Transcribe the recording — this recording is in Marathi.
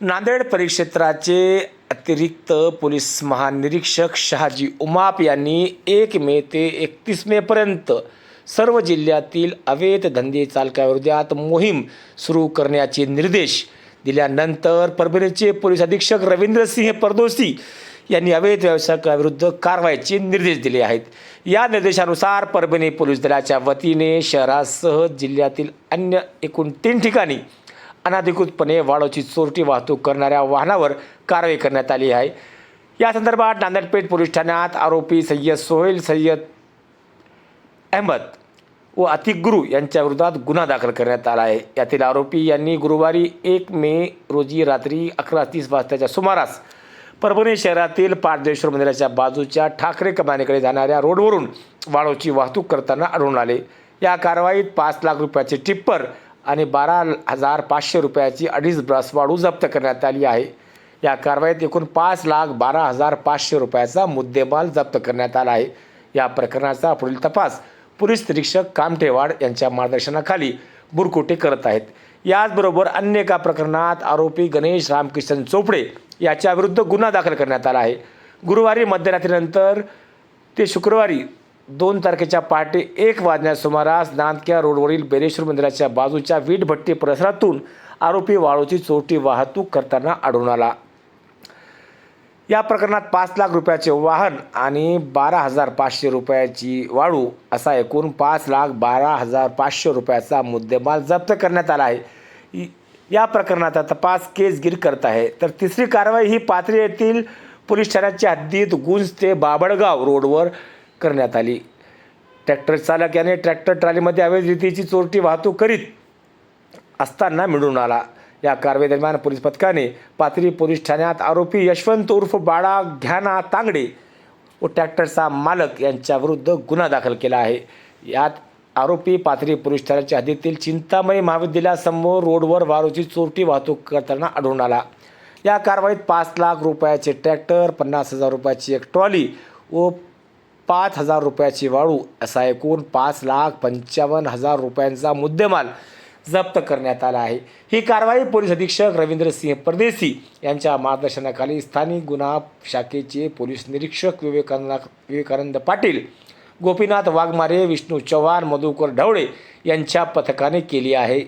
नांदेड परिक्षेत्राचे अतिरिक्त पोलीस महानिरीक्षक शहाजी उमाप यांनी एक मे ते एकतीस मेपर्यंत सर्व जिल्ह्यातील अवैध धंदे चालकाविरोधात मोहीम सुरू करण्याचे निर्देश दिल्यानंतर परभणीचे पोलीस अधीक्षक रवींद्रसिंह परदोसी यांनी अवैध व्यावसायिकाविरुद्ध कारवाईचे निर्देश दिले आहेत. या निर्देशानुसार परभणी पोलीस दलाच्या वतीने शहरासह जिल्ह्यातील अन्य एकूण तीन ठिकाणी अनाधिकृतपणे वाळूची चोरटी वाहतूक करणाऱ्या वाहनावर कारवाई करण्यात आली आहे. या संदर्भात नांदेडपेठ पोलीस ठाण्यात आरोपी सय्यद सोहेल सय्यद अहमद व अतिक गुरु यांच्या विरोधात गुन्हा दाखल करण्यात आला आहे. यातील आरोपी यांनी गुरुवारी एक मे रोजी रात्री अकरा तीस वाजताच्या सुमारास परभणी शहरातील पारदेश्वर मंदिराच्या बाजूच्या ठाकरे कमानीकडे जाणाऱ्या रोडवरून वाळूची वाहतूक करताना आढळून आले. या कारवाईत पाच लाख रुपयाचे टिप्पर आणि बारा हजार पाचशे रुपयाची अडीच ब्रस वाढू जप्त करण्यात आली आहे. या कारवाईत एकूण पाच लाख बारा हजार पाचशे रुपयाचा मुद्देमाल जप्त करण्यात आला आहे. या प्रकरणाचा पुढील तपास पोलीस निरीक्षक कामठेवाड यांच्या मार्गदर्शनाखाली बुरकुटे करत आहेत. याचबरोबर अन्य एका प्रकरणात आरोपी गणेश रामकिशन चोपडे याच्याविरुद्ध गुन्हा दाखल करण्यात आला आहे. गुरुवारी मध्यरात्रीनंतर ते शुक्रवारी दोन तारखेच्या पहाटे एक वाजण्या सुमारास नांदक्या रोडवरील बेरेश्वर मंदिराच्या बाजूच्या वीटभट्टी परिसरातून आरोपी वाळूची चोरटी वाहतूक करताना आढळून आला. या प्रकरणात पाच लाख रुपयाचे वाहन आणि बारा हजार पाचशे रुपयाची वाळू असा एकूण पाच लाख बारा हजार पाचशे रुपयाचा मुद्देमाल जप्त करण्यात आला आहे. या प्रकरणाचा तपास केसगिरी करत आहे. तर तिसरी कारवाई ही पाथरी येथील पोलीस ठाण्याच्या हद्दीत गुंज ते बाबळगाव रोडवर करण्यात आली. ट्रॅक्टर चालक याने ट्रॅक्टर ट्रॉलीमध्ये अवैध रीतीची चोरटी वाहतूक करीत असताना मिळून आला. या कारवाई दरम्यान पोलीस पथकाने पाथरी पोलीस ठाण्यात आरोपी यशवंत उर्फ बाळा घ्याना तांगडे व ट्रॅक्टरचा मालक यांच्याविरुद्ध गुन्हा दाखल केला आहे. यात आरोपी पाथरी पोलीस ठाण्याच्या हद्दीतील चिंतामणी महाविद्यालयासमोर रोडवर वारूची चोरटी वाहतूक करताना आढळून आला. या कारवाईत पाच लाख रुपयाचे ट्रॅक्टर पन्नास हजार रुपयाची एक ट्रॉली व पाच हजार रुपयाची वाळू असा एकूण पाच लाख पंचावन्न हजार रुपयांचा मुद्देमाल जप्त करण्यात आला आहे. ही कारवाई पोलीस अधीक्षक रवींद्रसिंह परदेसी यांच्या मार्गदर्शनाखाली स्थानिक गुन्हा शाखेचे पोलीस निरीक्षक विवेकानंद विवेकानंद पाटील गोपीनाथ वाघमारे विष्णू चव्हाण मधुकर ढवळे यांच्या पथकाने केली आहे.